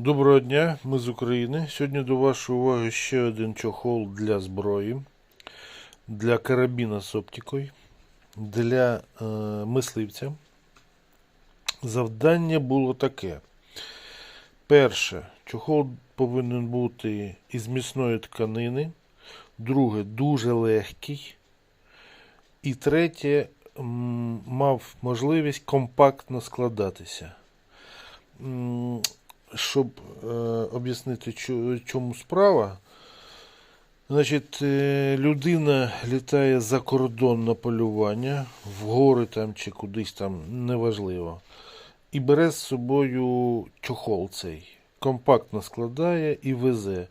Доброго дня, ми з України. Сьогодні до вашої уваги ще один чохол для зброї, для карабіна з оптикою, для е, мисливця. Завдання було таке. Перше, чохол повинен бути із міцної тканини. Друге, дуже легкий. І третє, мав можливість компактно складатися. Щоб е, об'яснити, чому справа. Значить, е, людина літає за кордон на полювання, в гори там чи кудись там, неважливо. І бере з собою чохол цей. Компактно складає і везе.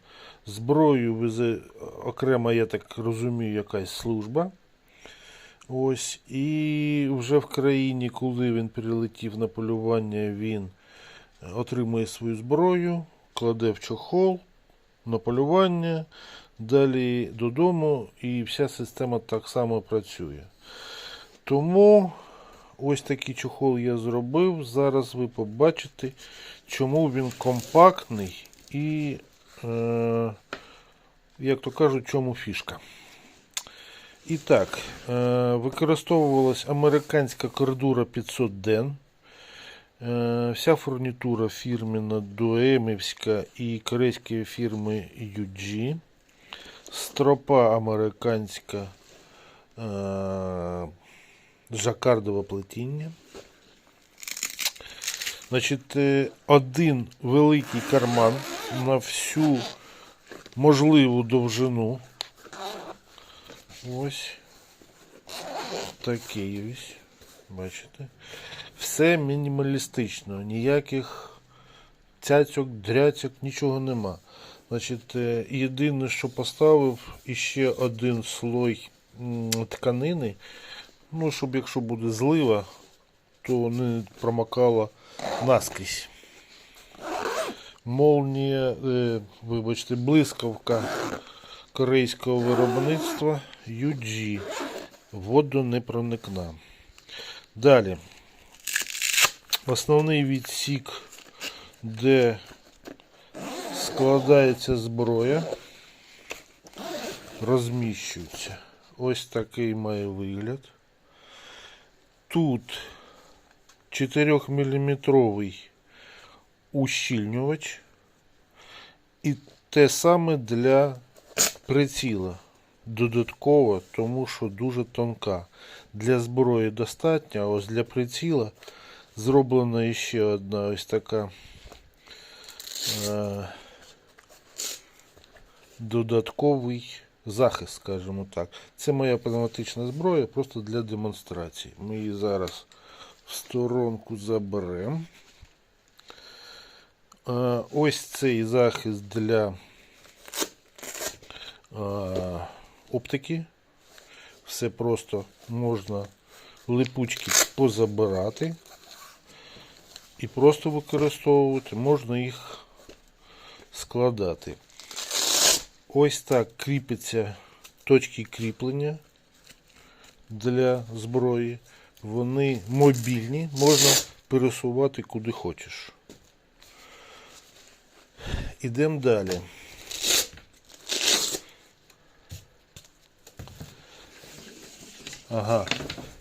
Зброю везе окремо, я так розумію, якась служба. Ось. І вже в країні, коли він прилетів на полювання, він отримує свою зброю, кладе в чохол на полювання, далі додому, і вся система так само працює. Тому ось такий чохол я зробив. Зараз ви побачите, чому він компактний і, е, як то кажуть, чому фішка. І так, е, використовувалась американська кордура 500 ден. Е, Вся фурнітура фірмена Дуемівська і корейської фірми UG. Стропа американська е, жакардове плетіння. Значить, е, один великий карман на всю можливу довжину. Ось такий ось. Бачите? Все мінімалістично, ніяких цяцьок, дряцьок, нічого нема. Значить, е, єдине, що поставив, іще один слой тканини. Ну, щоб якщо буде злива, то не промокала наскрізь. Молнія, е, вибачте, блискавка корейського виробництва UG. Водонепроникна. Далі. Основний відсік, де складається зброя, розміщується. Ось такий має вигляд. Тут 4-мм ущільнювач. І те саме для приціла. Додатково, тому що дуже тонка. Для зброї достатньо, а ось для приціла зроблена ще одна ось така е, додатковий захист, скажімо так. Це моя пневматична зброя просто для демонстрації. Ми її зараз в сторонку заберемо. Е, ось цей захист для е, оптики. Все просто можна липучки позабирати і просто використовувати, можна їх складати. Ось так кріпиться точки кріплення для зброї. Вони мобільні, можна пересувати куди хочеш. Ідемо далі. Ага,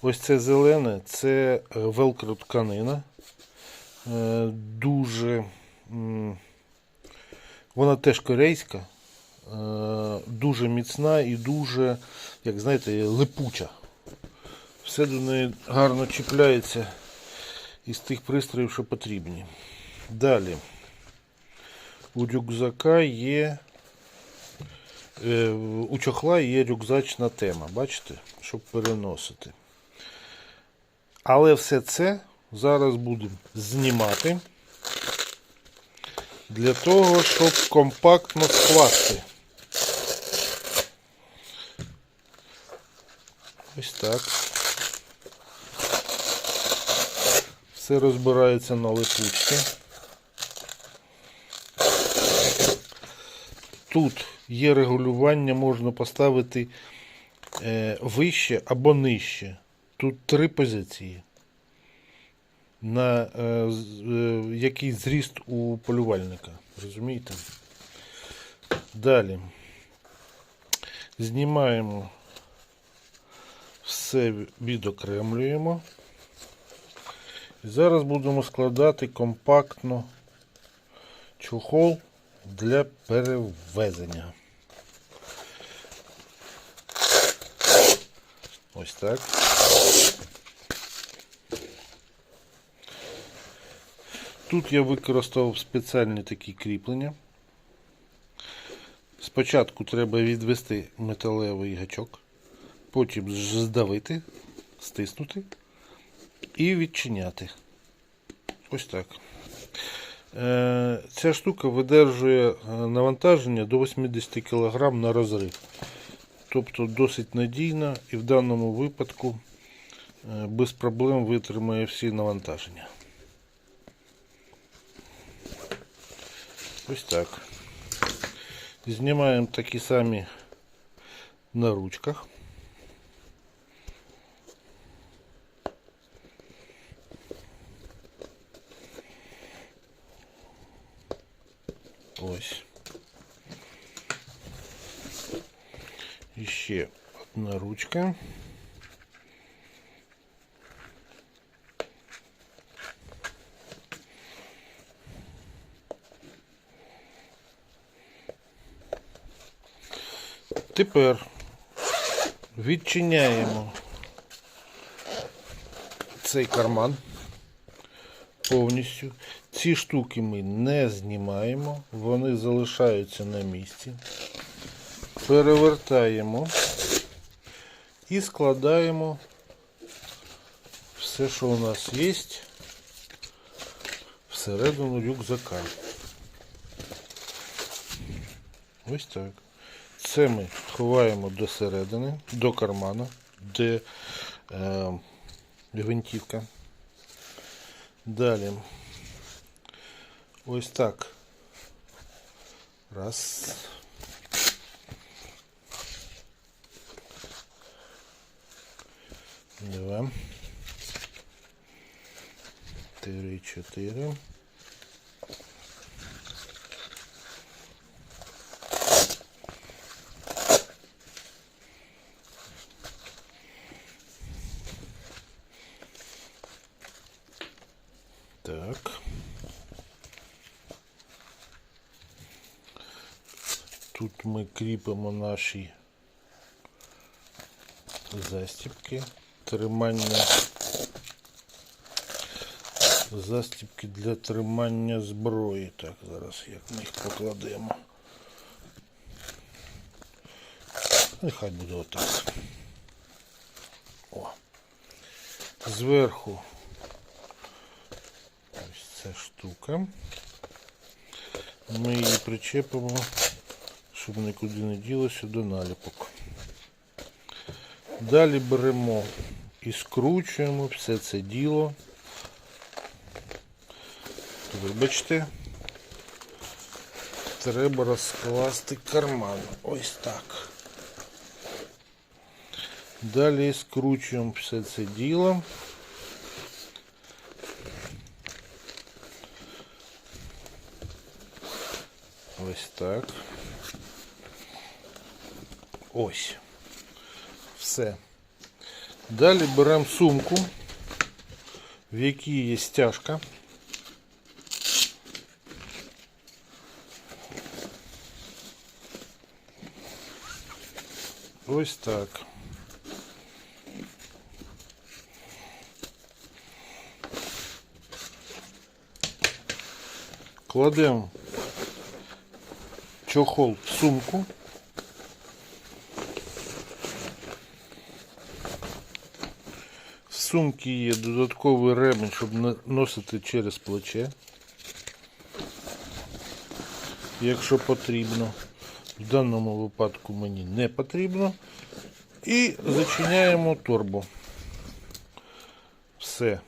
ось це зелене, це е, велкро тканина. Е, Дуже вона теж корейська, е, дуже міцна і дуже, як знаєте, липуча. Все до неї гарно чіпляється із тих пристроїв, що потрібні. Далі. У рюкзака є. е, У чохла є рюкзачна тема, бачите, щоб переносити. Але все це зараз будемо знімати для того, щоб компактно скласти. Ось так. Все розбирається на липучки. Тут є регулювання, можна поставити е, вище або нижче. Тут три позиції. На е, е, який зріст у полювальника. Розумієте? Далі знімаємо все відокремлюємо. І зараз будемо складати компактно чохол для перевезення. Ось так. Тут я використав спеціальні такі кріплення. Спочатку треба відвести металевий гачок, потім здавити, стиснути і відчиняти. Ось так. Е, Ця штука видержує е, навантаження до 80 кг на розрив. Тобто досить надійна і в даному випадку е, без проблем витримає всі навантаження. Ось так. Знімаємо такі самі на ручках. Ось. І ще одна ручка. Тепер відчиняємо цей карман повністю. Ці штуки ми не знімаємо, вони залишаються на місці. Перевертаємо і складаємо все, що у нас є, всередину рюкзака. Ось так. Це ми ховаємо до середини, до кармана, де е, гвинтівка. Далі. Ось так. Раз. Два. Три, чотири. Так. Тут ми кріпимо наші застібки, тримання, застібки для тримання зброї. Так, зараз як ми їх покладемо. Нехай буде отак. О. Зверху ось ця штука. Ми її причепимо, щоб нікуди не ділося до наліпок. Далі беремо і скручуємо все це діло. Вибачте, треба розкласти карман. Ось так. Далі скручуємо все це діло. Ось так. Ось. Все. Далі беремо сумку, в якій є стяжка. Ось так. Кладемо чохол в сумку. В сумці є додатковий ремень, щоб носити через плече. Якщо потрібно. В даному випадку мені не потрібно. І зачиняємо торбу. Все.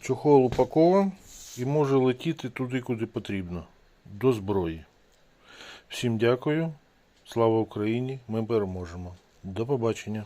Чохол упакован і може летіти туди, куди потрібно. До зброї. Всім дякую. Слава Україні! Ми переможемо. До побачення.